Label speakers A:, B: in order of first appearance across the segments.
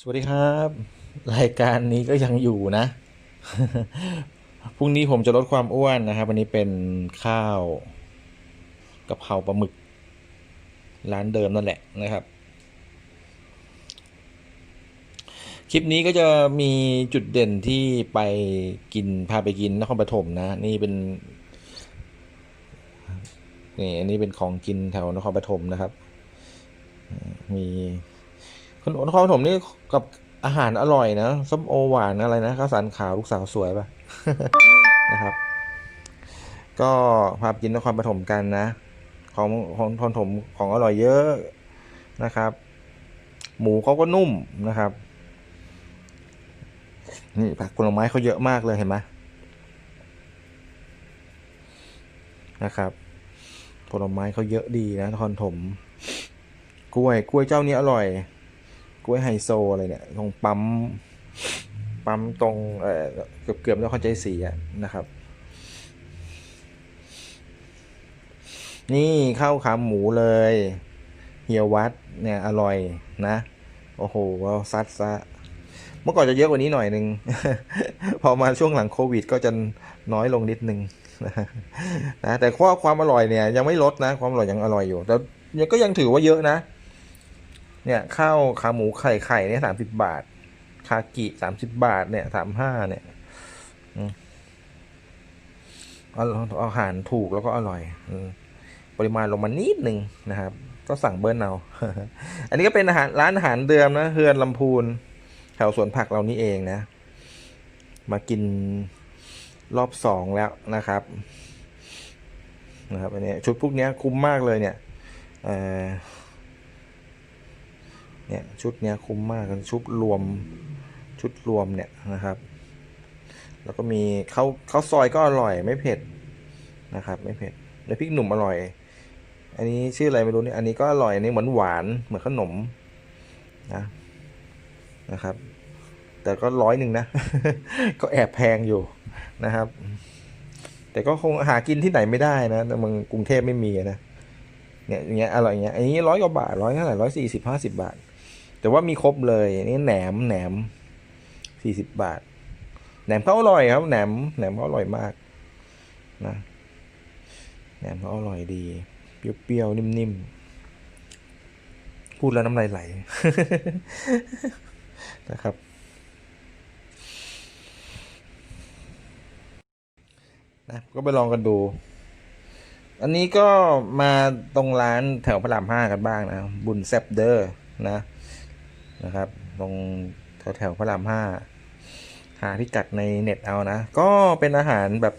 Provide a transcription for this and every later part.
A: สวัสดีครับ รายการนี้ก็ยังอยู่นะ พรุ่งนี้ผมจะลดความอ้วนนะครับ วันนี้เป็นข้าวกะเพราปลาหมึก ร้านเดิมนั่นแหละนะครับ คลิปนี้ก็จะมีจุดเด่นที่ไปกินพาไปกินนครปฐมนะ นี่เป็นนี่อันนี้เป็นของกินแถวนครปฐมนะครับ มี คนนครปฐมนี่กับอาหารอร่อยนะส้มโอหวานอะไรนะข้าวสารขาวลูกสาวสวยปะนะครับ ก็พาไปกินนครปฐมกันนะ ของของนครปฐมของอร่อยเยอะนะครับ หมูเขาก็นุ่มนะครับ นี่ผักผลไม้เขาเยอะมากเลยเห็นไหมนะครับผลไม้เขาเยอะดีนะนครปฐมกล้วยกล้วยเจ้านี้อร่อย กล้วยไฮโซอะไรเนี่ยตรงปั๊มปั๊มตรงเอ่อเกือบเกือบนครใจศรีอะนะครับ นี่ข้าวขาหมูเลยเฮียวัดเนี่ยอร่อยนะ โอ้โหเราซัดซะเมื่อก่อนจะเยอะกว่านี้หน่อยนึง พอมาช่วงหลังโควิด ก็จะน้อยลงนิดนึงนะแต่ข้อความอร่อยเนี่ยยังไม่ลดนะ ความอร่อยยังอร่อยอยู่แต่ก็ยังถือว่าเยอะนะ เนี่ยข้าวขาหมูไข่ไข่เนี่ยสามสิบบาท คากิสามสิบบาทเนี่ยสามห้าเนี่ยอืมเอาอาหารถูกแล้วก็อร่อยอปริมาณลงมานิดหนึ่งนะครับ ก็สั่งเบิ้ลเอา อันนี้ก็เป็นอาหารร้านอาหารเดิมนะเฮือนลำพูนแถวสวนผักเรานี่เองนะ มากินรอบสองแล้วนะครับนะครับอันนี้ชุดพวกนี้คุ้มมากเลยเนี่ย เนี่ยชุดเนี้ยคุ้มมากชุดรวมชุดรวมเนี่ยนะครับ แล้วก็มีข้าวข้าวซอยก็อร่อยไม่เผ็ดนะครับ ไม่เผ็ดแล้วพริกหนุ่มอร่อย อันนี้ชื่ออะไรไม่รู้เนี่ยอันนี้ก็อร่อยอันนี้เหมือนหวานเหมือนขนมนะนะครับ แต่ก็ร้อยหนึ่งนะ ก็แอบแพงอยู่นะครับ แต่ก็คงหากินที่ไหนไม่ได้นะในเมืองกรุงเทพไม่มีนะเนี่ยอย่างเงี้ยอร่อยอย่างเงี้ยอันนี้ร้อยกว่าบาทร้อยเท่าไหร่ร้อยสี่สิบห้าสิบาท แต่ว่ามีครบเลยอันนี่แหนมแหนมสี่สิบบาท แหนมเขาอร่อยครับ แหนมแหนมเขาอร่อยมากนะแหนมเขาอร่อยดีเปรี้ยวๆนิ่มๆพูดแล้วน้ำลายไหลนะครับนะก็ไปลองกันดู อันนี้ก็มาตรงร้านแถวพระรามห้ากันบ้างนะ บุญแซบเดอร์นะ นะครับตรงแถวแถวพระรามห้าหาพิกัดในเน็ตเอานะ ก็เป็นอาหารแบบ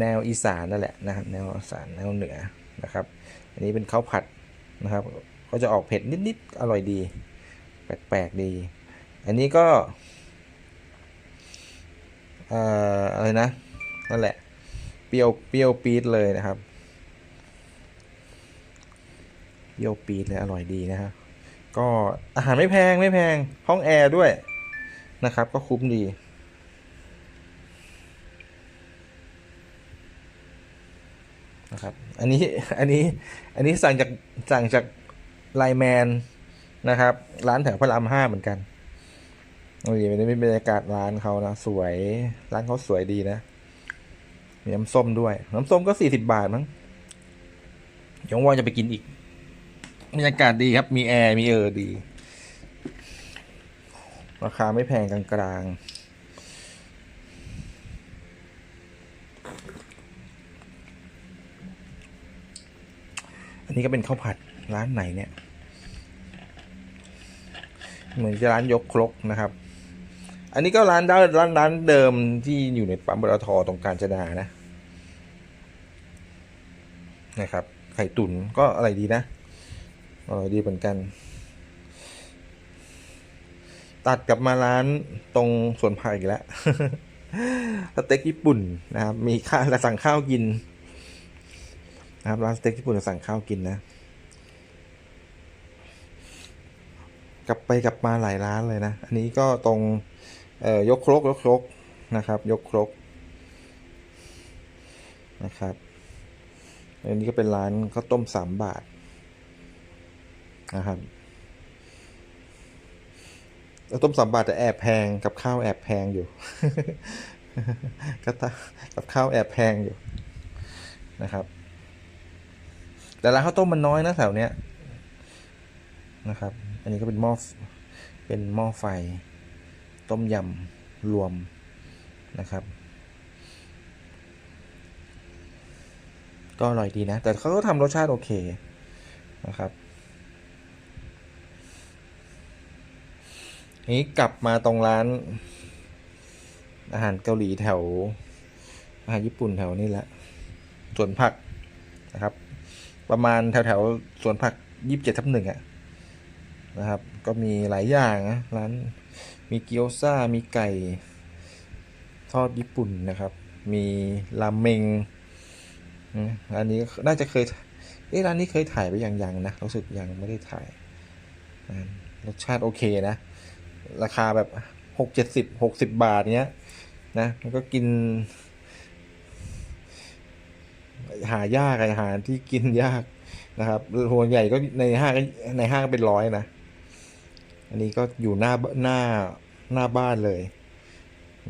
A: แนวอีสานนั่นแหละนะครับ แนวอีสานแนวเหนือนะครับ อันนี้เป็นข้าวผัดนะครับ ก็จะออกเผ็ดนิดๆอร่อยดี แปลกๆดี อันนี้ก็เอออะไรนะนั่นแหละเปรี้ยวเปรี้ยวปี๊ดเลยนะครับเปรี้ยวปี๊ดเลยอร่อยดีนะครับ ก็อาหารไม่แพงไม่แพงห้องแอร์ด้วยนะครับ ก็คุ้มดี นะครับ อันนี้อันนี้อันนี้สั่งจากสั่งจากไลแมนนะครับ ร้านแถวพระรามห้าเหมือนกันโอ้ยมันเป็นบรรยากาศร้านเขานะสวยร้านเขาสวยดีนะมีน้ำส้มด้วย น้ำส้มก็สี่สิบบาทมั้งเดี๋ยวว่างจะไปกินอีก บรรยากาศดีครับ มีแอร์ มีเออดี ราคาไม่แพงกลางๆอันนี้ก็เป็นข้าวผัดร้านไหนเนี่ย เหมือนจะร้านยกครกนะครับ อันนี้ก็ร้านด้านร้านร้านเดิมที่อยู่ในปั๊มปตทตรงกาญจนานะ นะครับ ไข่ตุ๋นก็อะไรดีนะ อร่อยดีเหมือนกัน ตัดกลับมาร้านตรงสวนผักอีกแล้วสเต็กญี่ปุ่นนะครับ มีข้าวสั่งข้าวกินนะครับร้านสเต็กญี่ปุ่นสั่งข้าวกินนะ กลับไปกลับมาหลายร้านเลยนะ อันนี้ก็ตรงเอ่อยกครกยกครกนะครับ ยกครกนะครับ อันนี้ก็เป็นร้านข้าวต้มสามบาท นะครับแล้วต้มสามบาทแต่แอบแพงกับข้าวแอบแพงอยู่ก็ตากับข้าวแอบแพงอยู่นะครับ แต่ร้านข้าวต้มมันน้อยนะแถวเนี้ยนะครับ อันนี้ก็เป็นหม้อเป็นหม้อไฟ ต้มยำรวมนะครับ ก็อร่อยดีนะ แต่เขาก็ทำรสชาติโอเคนะครับ นี้กลับมาตรงร้าน อาหารเกาหลีแถว อาหารญี่ปุ่นแถวนี้แหละสวนผักนะครับ ประมาณแถวแถวสวนผักยี่สิบเจ็ดทับหนึ่งอะนะครับ ก็มีหลายอย่างนะร้านมีเกี๊ยวซ่ามีไก่ ทอดญี่ปุ่นนะครับ มีราเมงอืมร้านนี้น่าจะเคยเอ๊ะร้านนี้เคยถ่ายไปอยังยังนะรู้สึกยังไม่ได้ถ่ายรสชาติโอเคนะ ราคาแบบหกเจ็ดสิบหกสิบบาทเนี้ยนะมันก็กิน หายากอาหารที่กินยากนะครับส่วใหญ่ก็ในห้างในห้างเป็นร้อยนะ อันนี้ก็อยู่หน้าหน้าหน้าบ้านเลย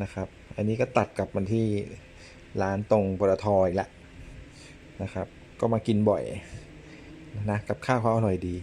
A: นะครับ อันนี้ก็ตัดกลับมันที่ร้านตรงปตทอีกล้วนะครับ ก็มากินบ่อยนะกับข้าวเขาอร่อยดี